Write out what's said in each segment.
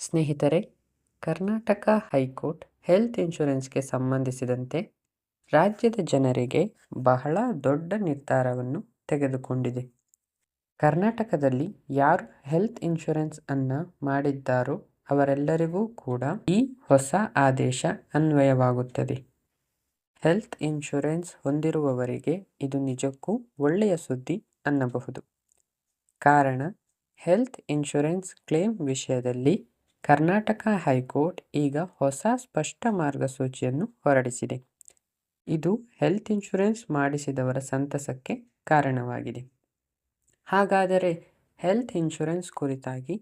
ಸ್ನೇಹಿತರೆ, Karnataka high court health ಇನ್ಶೂರೆನ್ಸ್ಗೆ ಸಂಬಂಧಿಸಿದಂತೆ ರಾಜ್ಯದ ಜನರಿಗೆ ಬಹಳ ದೊಡ್ಡ ನಿರ್ಧಾರವನ್ನು ತೆಗೆದುಕೊಂಡಿದೆ. ಕರ್ನಾಟಕದಲ್ಲಿ ಯಾರು ಹೆಲ್ತ್ ಇನ್ಶೂರೆನ್ಸ್ ಅನ್ನು ಮಾಡಿದ್ದಾರೋ ಅವರೆಲ್ಲರಿಗೂ ಕೂಡ ಈ ಹೊಸ ಆದೇಶ ಅನ್ವಯವಾಗುತ್ತದೆ. ಹೆಲ್ತ್ ಇನ್ಶೂರೆನ್ಸ್ ಹೊಂದಿರುವವರಿಗೆ ಇದು ನಿಜಕ್ಕೂ ಒಳ್ಳೆಯ ಸುದ್ದಿ ಅನ್ನಬಹುದು. ಕಾರಣ, ಹೆಲ್ತ್ ಇನ್ಶೂರೆನ್ಸ್ ಕ್ಲೇಮ್ ವಿಷಯದಲ್ಲಿ ಕರ್ನಾಟಕ ಹೈಕೋರ್ಟ್ ಈಗ ಹೊಸ ಸ್ಪಷ್ಟ ಮಾರ್ಗಸೂಚಿಯನ್ನು ಹೊರಡಿಸಿದೆ. ಇದು ಹೆಲ್ತ್ ಇನ್ಶೂರೆನ್ಸ್ ಮಾಡಿಸಿದವರ ಸಂತಸಕ್ಕೆ ಕಾರಣವಾಗಿದೆ. ಹಾಗಾದರೆ ಹೆಲ್ತ್ ಇನ್ಶೂರೆನ್ಸ್ ಕುರಿತಾಗಿ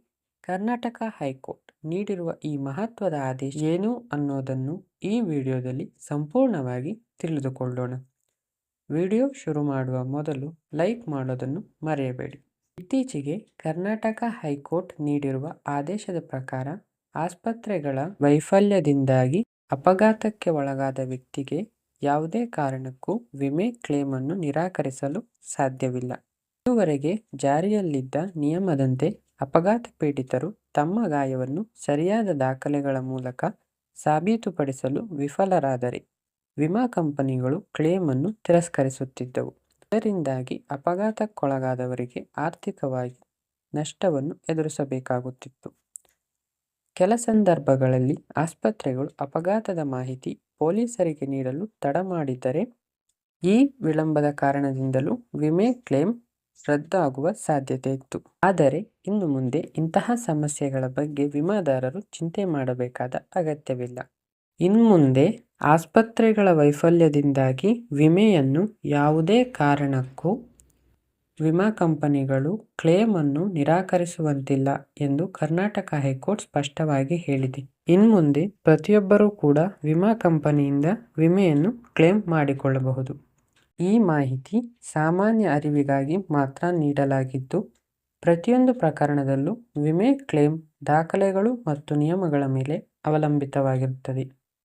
ಕರ್ನಾಟಕ ಹೈಕೋರ್ಟ್ ನೀಡಿರುವ ಈ ಮಹತ್ವದ ಆದೇಶ ಏನು ಅನ್ನೋದನ್ನು ಈ ವಿಡಿಯೋದಲ್ಲಿ ಸಂಪೂರ್ಣವಾಗಿ ತಿಳಿದುಕೊಳ್ಳೋಣ. ವಿಡಿಯೋ ಶುರು ಮಾಡುವ ಮೊದಲು ಲೈಕ್ ಮಾಡೋದನ್ನು ಮರೆಯಬೇಡಿ. ಇತ್ತೀಚೆಗೆ ಕರ್ನಾಟಕ ಹೈಕೋರ್ಟ್ ನೀಡಿರುವ ಆದೇಶದ ಪ್ರಕಾರ ಆಸ್ಪತ್ರೆಗಳ ವೈಫಲ್ಯದಿಂದಾಗಿ ಅಪಘಾತಕ್ಕೆ ಒಳಗಾದ ವ್ಯಕ್ತಿಗೆ ಯಾವುದೇ ಕಾರಣಕ್ಕೂ ವಿಮೆ ಕ್ಲೇಮ್ ಅನ್ನು ನಿರಾಕರಿಸಲು ಸಾಧ್ಯವಿಲ್ಲ. ಇದುವರೆಗೆ ಜಾರಿಯಲ್ಲಿದ್ದ ನಿಯಮದಂತೆ ಅಪಘಾತ ಪೀಡಿತರು ತಮ್ಮ ಗಾಯವನ್ನು ಸರಿಯಾದ ದಾಖಲೆಗಳ ಮೂಲಕ ಸಾಬೀತುಪಡಿಸಲು ವಿಫಲರಾದರೆ ವಿಮಾ ಕಂಪನಿಗಳು ಕ್ಲೇಮ್ ಅನ್ನು ತಿರಸ್ಕರಿಸುತ್ತಿದ್ದವು. ಇದರಿಂದಾಗಿ ಅಪಘಾತಕ್ಕೊಳಗಾದವರಿಗೆ ಆರ್ಥಿಕವಾಗಿ ನಷ್ಟವನ್ನು ಎದುರಿಸಬೇಕಾಗುತ್ತಿತ್ತು. ಕೆಲ ಸಂದರ್ಭಗಳಲ್ಲಿ ಆಸ್ಪತ್ರೆಗಳು ಅಪಘಾತದ ಮಾಹಿತಿ ಪೊಲೀಸರಿಗೆ ನೀಡಲು ತಡ ಮಾಡಿದ್ದರೆ ಈ ವಿಳಂಬದ ಕಾರಣದಿಂದಲೂ ವಿಮೆ ಕ್ಲೇಮ್ ರದ್ದಾಗುವ ಸಾಧ್ಯತೆ ಇತ್ತು. ಆದರೆ ಇನ್ನು ಮುಂದೆ ಇಂತಹ ಸಮಸ್ಯೆಗಳ ಬಗ್ಗೆ ವಿಮಾದಾರರು ಚಿಂತೆ ಮಾಡಬೇಕಾದ ಅಗತ್ಯವಿಲ್ಲ. ಇನ್ಮುಂದೆ ಆಸ್ಪತ್ರೆಗಳ ವೈಫಲ್ಯದಿಂದಾಗಿ ವಿಮೆಯನ್ನು ಯಾವುದೇ ಕಾರಣಕ್ಕೂ ವಿಮಾ ಕಂಪನಿಗಳು ಕ್ಲೇಮ್ ಅನ್ನು ನಿರಾಕರಿಸುವಂತಿಲ್ಲ ಎಂದು ಕರ್ನಾಟಕ ಹೈಕೋರ್ಟ್ ಸ್ಪಷ್ಟವಾಗಿ ಹೇಳಿದೆ. ಇನ್ಮುಂದೆ ಪ್ರತಿಯೊಬ್ಬರೂ ಕೂಡ ವಿಮಾ ಕಂಪನಿಯಿಂದ ವಿಮೆಯನ್ನು ಕ್ಲೇಮ್ ಮಾಡಿಕೊಳ್ಳಬಹುದು. ಈ ಮಾಹಿತಿ ಸಾಮಾನ್ಯ ಅರಿವಿಗಾಗಿ ಮಾತ್ರ ನೀಡಲಾಗಿದ್ದು, ಪ್ರತಿಯೊಂದು ಪ್ರಕರಣದಲ್ಲೂ ವಿಮೆ ಕ್ಲೇಮ್ ದಾಖಲೆಗಳು ಮತ್ತು ನಿಯಮಗಳ ಮೇಲೆ ಅವಲಂಬಿತವಾಗಿರುತ್ತದೆ.